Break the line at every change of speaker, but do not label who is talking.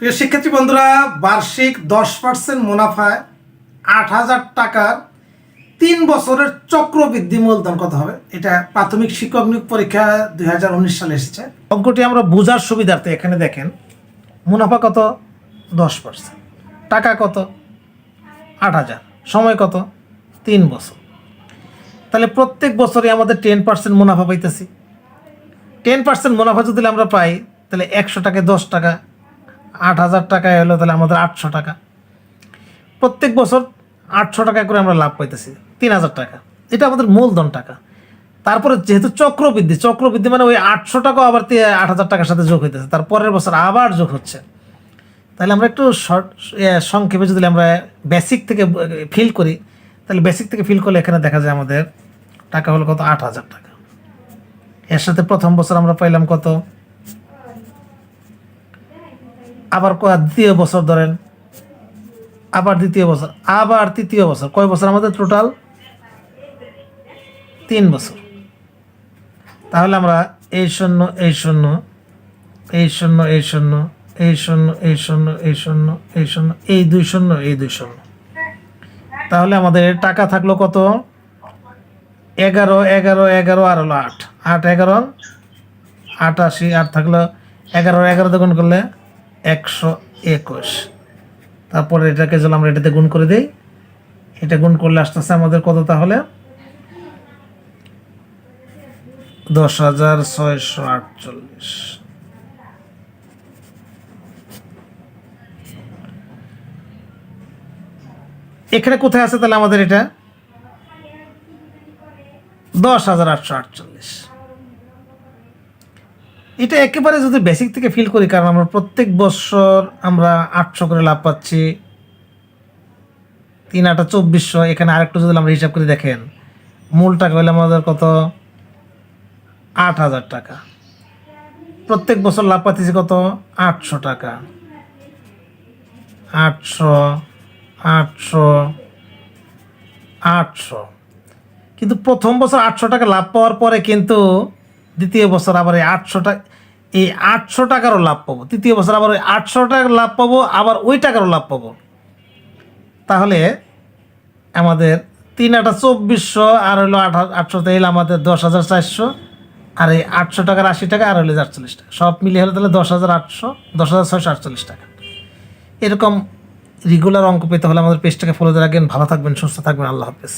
প্রিয় শিক্ষার্থী বন্ধুরা, বার্ষিক দশ পার্সেন্ট মুনাফায় আট হাজার টাকার তিন বছরের চক্রবৃদ্ধি মূলধন কত হবে? এটা প্রাথমিক শিক্ষক নিয়োগ পরীক্ষা দুই হাজার উনিশ সালে এসেছে। অঙ্কটি আমরা বোঝার সুবিধার্থে এখানে দেখেন, মুনাফা কত? দশ পার্সেন্ট টাকা কত? আট হাজার। সময় কত? তিন বছর। তাহলে প্রত্যেক বছরে আমাদের টেন পার্সেন্ট মুনাফা পাইতেছি। টেন পার্সেন্ট মুনাফা যদি আমরা পাই, তাহলে একশো টাকায় দশ টাকা আট হাজার টাকায় হলো, তাহলে আমাদের আটশো টাকা। প্রত্যেক বছর আটশো টাকা করে আমরা লাভ পাইতেছি, তিন হাজার টাকা। এটা আমাদের মূলধন টাকা। তারপরে যেহেতু চক্রবৃদ্ধি চক্রবৃদ্ধি মানে ওই আটশো টাকাও আবার আট হাজার টাকার সাথে যোগ হইতেছে, তার পরের বছর আবার যোগ হচ্ছে। তাহলে আমরা একটু শর্ট সংক্ষেপে যদি আমরা বেসিক থেকে ফিল করি, তাহলে বেসিক থেকে ফিল করলে এখানে দেখা যায় আমাদের টাকা হলো কত? আট হাজার টাকা। এর সাথে প্রথম বছর আমরা পাইলাম কত? আবার দ্বিতীয় বছর ধরেন। আবার দ্বিতীয় বছর, আবার তৃতীয় বছর। কয় বছর আমাদের টোটাল তিন বছর। তাহলে আমরা এই শূন্য এই শূন্য এই শূন্য এই শূন্য এই শূন্য এই শূন্য এই শূন্য এই শূন্য, এই দুই শূন্য, এই দুই শূন্য। তাহলে আমাদের টাকা থাকল কত? এগারো এগারো এগারো আর হলো আট। আট, এগারো, আটাশি, আট থাকল এগারো এগারো দোকান করলে একশো একুশ। তারপরে এটাকে যদি আমরা এটাতে গুণ করে দিই, এটা গুণ করলে আস্তে আস্তে আমাদের কত তাহলে? দশ হাজার ছয়শো আটচল্লিশ। এখানে কোথায় আছে তাহলে আমাদের এটা? দশ হাজার আটশো আটচল্লিশ। এটা একেবারে যদি বেসিক থেকে ফিল করি, কারণ আমরা প্রত্যেক বছর আমরা আটশো করে লাভ পাচ্ছি। তিন আটা চব্বিশশো, এখানে আরেকটু যদি আমরা হিসাব করে, দেখেন, মূল টাকা হলে আমাদের কত? আট হাজার টাকা। প্রত্যেক বছর লাভ পাচ্ছি কত? আটশো টাকা। আটশো আটশো আটশো। কিন্তু প্রথম বছর আটশো টাকা লাভ পাওয়ার পরে কিন্তু দ্বিতীয় বছর আবার এই আটশো টাকা এই আটশো টাকারও লাভ পাবো। তৃতীয় বছর আবার ওই আটশো টাকার লাভ পাবো, আবার ওই টাকারও লাভ পাবো। তাহলে আমাদের তিন আটা চব্বিশশো, আর হলো আট আটশো তেইল আমাদের দশ হাজার চারশো, আর এই আটশো টাকার আশি টাকা, আর হলো আটচল্লিশ টাকা। সব মিলিয়ে হলে তাহলে দশ হাজার আটশো, দশ হাজার ছয়শো আটচল্লিশ টাকা। এরকম রেগুলার অঙ্ক পেতে হলে আমাদের পেজটাকে ফলো দিয়ে রাখবেন। ভালো থাকবেন, সুস্থ থাকবেন। আল্লাহ হাফেজ।